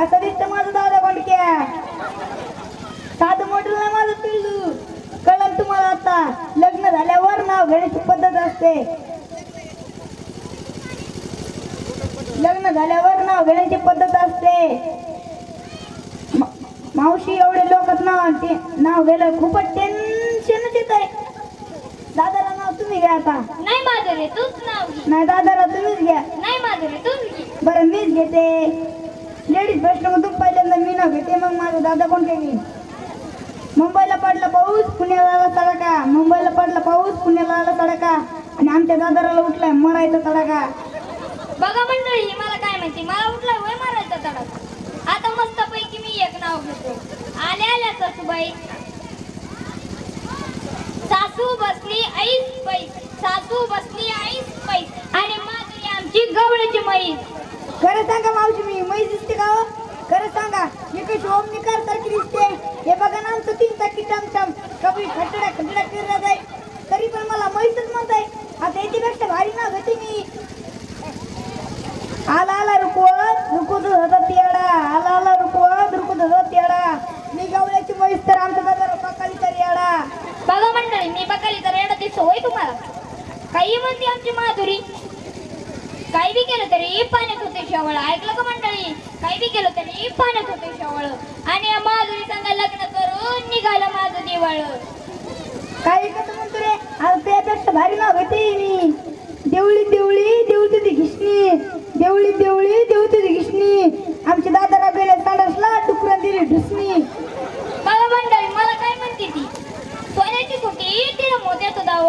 कसा दिसतं माझा दादा बंडक्या साधं मोठं नाही माझं पिल्लू. कळलं तुम्हाला आता? लग्न झाल्यावर नाव घेण्याची पद्धत असते. लग्न झाल्यावर नाव घेण्याची पद्धत असते. मावशी एवढे लोकच नाव नाव घ्यायला खूपच टेन्शनच येत आहे. दादाला नाव तुम्ही घ्या आता. नाही माझं नाही दादाला तुम्हीच घ्या. नाही माझं बरं मीच घेते. लेडीज प्रश्नमधून पहिल्यांदा मी नाव घेते मग माझा दादा कोण घेईन मुंबईला पडला पाऊस पुण्याला आला तडाका मुंबईला पडला पाऊस पुण्याला आला तडाका आणि आमच्या दादाराला उठलाय मरायचा तडाका बघा मंडळी मला काय माहिती मला उठला वय मारायचा तडका आता मस्त पैकी मी एक नाव घेतो. आल्या आल्या सासूबाई. सासू बसली ऐस पैस सासू बसली ऐस पैस आणि माझी आमची गवळीची मैस खरं सांगा मावशी मी म्हैस दिसते का हो? खरं सांगा मी कशी ओमनी करतारखी दिसते? हे बघा ना आमचं तीन टाकी टमटम कभी खटडा खटडा फिरला जाय तरी पण मला म्हैसच म्हणताय आता याच्यापेक्षा भारी ना घेते मी. आला आला रुकवत रुकवत होता तेडा आला आला रुकवत रुकवत होता तेडा मी गवळ्याची म्हैस तर आमचा बाजार पकाली तर येडा. बघा मंडळी मी पकाली तर येडा दिसतो होय तुम्हाला. काही म्हणते आमची माधुरी? काही बी केलं तरी पाण्यात होते शेवळ. ऐकलं का मंडळी? काही बी केलं तरी पाण्यात होते शेवळ. आणि माधुरी संघ लग्न करून निघालं माझं दिवाळ. काय कसं म्हणतो रे आता त्यापेक्षा भारी नाव घेते मी. देवळी देवळी देव तुझी घिसणी. देवळी देवळी देव तुझी घिसणी. आमच्या दादाला गेले सांडासला टुकरा दिली ढुसणी बघा मंडळी मला काय म्हणते ती सोन्याची कुटी तिला मोत्याचं दाव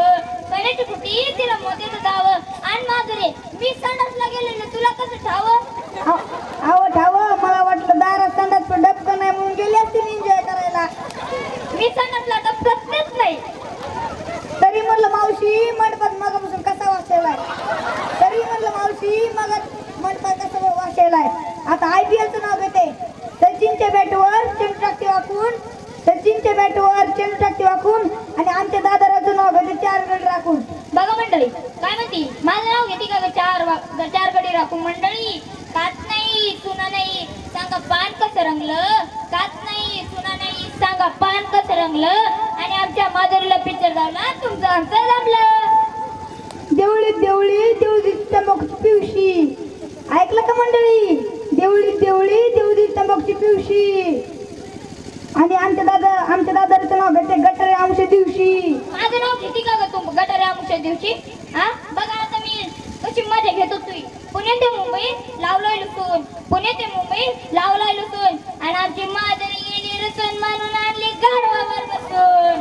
सोन्याची कुटी तिला मोत्याचं दाव आणि माधुरी मी संडासला गेलेले तुला कसं ठाव आव ठाव मला वाटलं दारात सांडास पण डबकं नाही म्हणून गेली असते एन्जॉय करायला मी संडासला टपकतच नाही तरी म्हणलं मावशी मंडपात मगापासून कसा वाचलेलाय तरी म्हणलं मावशी मग मंडपात कसा वाचलेलाय एलचं नाव घेते. सचिनच्या बॅटवर वाकून. सचिनच्या बॅटवर वाकून. आणि आमच्या दादाराचं नाव घेते चार गड राखून. बघा मंडळी काय म्हणती? माझं नाव घेते का ग चार वा- चार गडी राखून मंडळी? काच नाही चुना नाही सांगा पान कसं रंगलं? काच नाही चुना नाही सांगा पान कसं रंगलं? आणि आमच्या माधुरीला पिक्चर लावला तुमचं आमचं जमलं. देवळी देवळी देवळी तंबाखूची पिवशी. ऐकलं का मंडळी देवळी देवळी देवळी तंबाखूची पिवशी आणि आमच्या दादा आमच्या दादाचं नाव घेते गटारे आमच्या दिवशी माझं नाव घेते का ग तू गटारे आमुच्या दिवशी हा? बघा आता मी कशी मजा घेतो तुई पुणे ते मुंबई लावलाय लुसून. पुणे ते मुंबई लावलाय लुसून. आणि आमची माधुरी गेली रसून मानून आणली गाढवावर बसून.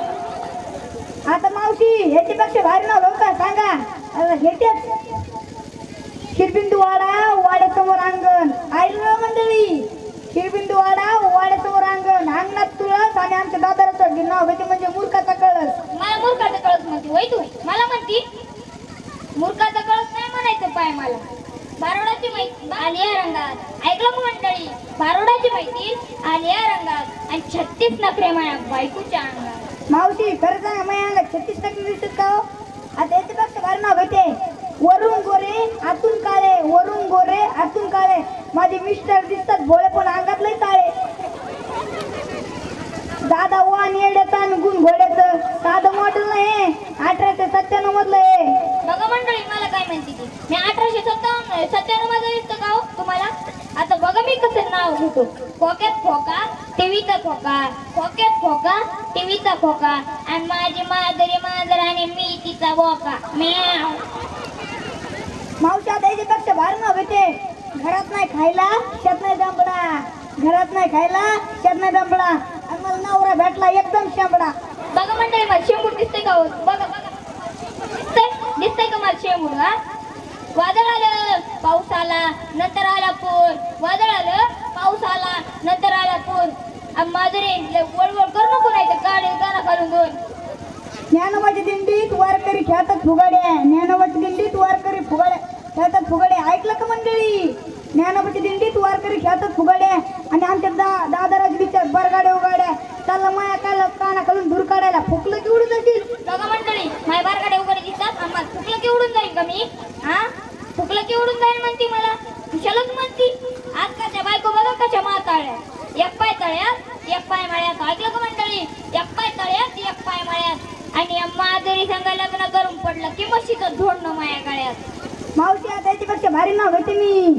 आता मावशी ह्याच्यापेक्षा भारी नाव हो का सांगा. घेतेच शिरबिंदू वाडा वाड्यासमोर अंगण. ऐकलं मंडळी. शिरबिंदू वाडा वाड्यासमोर अंगण. अंगणात तुळस आणि आमच्या दादाचं नाव म्हणजे मूर्खाचा कळस. मला मूर्खाचा कळस म्हणते वय तू? मला म्हणती मूर्खाचा कळस नाही म्हणायचं पाय मला. बारोडाची माहिती आलिया रंगात. ऐकलं का मंडळी? बारोडाची माहिती आलिया रंगात. आणि छत्तीस नखरे माया बायकोच्या अंगात. मावशी खरं सांगा माझ्या अंगात छत्तीस टक्के दिसत का हो? आता याच्यापेक्षा भारी नाव घेते वरून गोरे आतून काळे. वरून गोरे आतून काळे. माझे मिस्टर दिसतात भोळे पण अंगातले काळे. दादा येड्याचं आणि गुण घोड्याचं साधं मॉडेल नाही अठराशे सत्त्याण्णव मधलं आहे. बघा मंडळी मला काय म्हणते ती. मी अठराशे सत्तावन्न सत्त्याण्णव माझं दिसतं का हो तुम्हाला? आता बघा मी कसं नाव घेतो खोक्यात खोका टीव्हीचा खोका. खोक्यात खोका टीव्हीचा खोका. आणि माझी माधुरी मांजर आणि मी तिचा बोका. म्याव. मावशी आता याच्यापेक्षा भारी नाव घेते घरात नाही खायला शेत नाही जांभळा. घरात नाही खायला शेत नाही जांभळा. आणि मला नवरा भेटला एकदम शांबडा. बघा मंडळी मला शेंबूड दिसतंय का हो? बघा. बघा दिसतंय? दिसतंय का मला शेंबूड हा? वादळ आलं पाऊस आला नंतर आला पूर. वादळ आलं पाऊस आला नंतर आला पूर. माधुरी वळवळ करू नको नाही तर गाडी गाणं घालून दोन. ज्ञानोबाच्या दिंडीत वारकरी खेळतात फुगाड्या. ज्ञानोबाच्या दिंडीत वारकरी फुगाड्या. खेळतात फुगाड्या. ऐकलं का मंडळी? ज्ञानोबाच्या दिंडीत वारकरी खेळतात फुगाड्या आणि आमच्या दा दादाराज बिचार बरगाड्या उगाड्या चालला माया काला काना खालून धूर काढायला फुकलं की उडत जातील बघा मंडळी माय बारगाडे उघडे दिसतात आणि मला फुकलं की उडून जाईल का मी हा की उडून जाईल म्हणती मला. कुशालच म्हणती. आजकालच्या बायको बघा कशा माताळ्या एक पाय तळ्यात एक पाय मळ्यात. ऐकलं का मंडळी? एक पाय तळ्यात एक पाय मळ्यात. आणि या माधुरी संग लग्न करून पडलं की मशीचं धोडणं माया गळ्यात. मावशी आता याच्यापेक्षा भारी नाव घेते मी.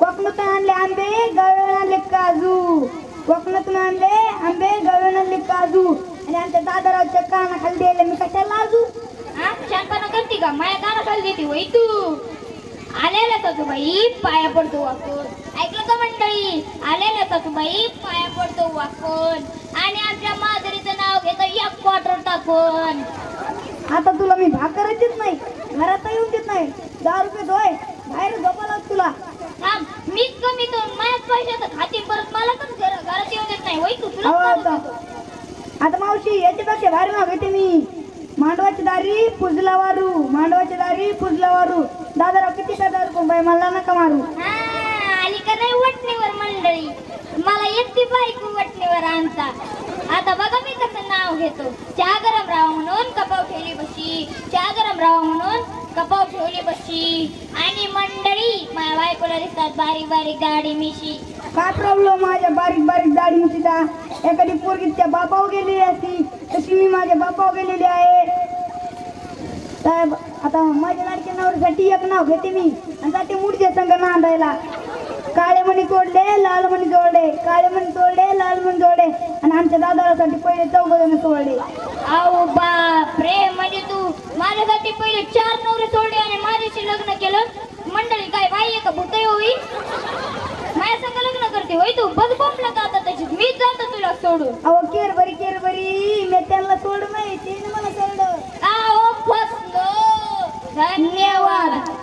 कोकणातून आणले आंबे गवळण आणले काजू. कोकणातून आणले आंबे गवळण आणले काजू. आणि आमच्या दादारावच्या काना खाली द्यायला मी कशाला लाजू? हा? शांतपणा करते का? माया गाणं खाली देते वय तू. आलेल्या सासूबाई पाया पडतो वाकून. ऐकलं का मंडळी? आलेल्या सासूबाई पाया पडतो वाकून. आणि आमच्या माधुरीचं नाव घेतो या क्वार्टर टाकून. आता तुला मी भाकरच देत नाही घरात येऊन देत नाही. दहा रुपये धोय बाहेर झोपा लाग तुला. थांब मीच कमी तो माझ्याच पैशाचं खाते परत मला पण घर घरात येऊन देत नाही. वय तू तुला आता. आता मावशी याच्यापेक्षा भारी नाव घेते मी. मांडवाची दारी पुजला वारू मांडवाची दारी पुजला वारू दादाराव किती रुपये बाई मला नका मारू. हा, आली का नाही वटणीवर मंडळी? मला एकटी बायको वटणीवर आणता. आता बघा मी कसं नाव घेतो. चहा गरम राहा म्हणून कपाव ठेवली बशी. चहा गरम राहा म्हणून कपाव ठेवली बशी. आणि मंडळी माझ्या बायकोला दिसतात बारीक बारीक दाढी मिशी. काय प्रॉब्लेम माझ्या बारीक बारीक दाढी तिचा एखादी पोरगी त्या बापावर गेलेली असती तशी मी माझ्या बापावर गेलेली आहे. साहेब आता माझ्या लाडक्या नवऱ्यासाठी एक नाव घेते मी. आणि जाते मुडच्या संघ नांदायला. काळे मणी तोडले लाल मणी जोडले. काळे मणी तोडले लाल मणी जोडले. आणि आमच्या दादासाठी पहिले चौघ जण सोडले अहो बाप रे म्हणजे तू माझ्यासाठी पहिले चार नवरे सोडले आणि माझ्याशी लग्न केलं? मंडळी काय बाई आहे का भूत होई? माझ्या संग लग्न करते होय तू? बघ बोंबला का आता त्याची? मीच जातो तुला सोडून. अहो केर बरी केर बरी मी त्यांना सोड नाही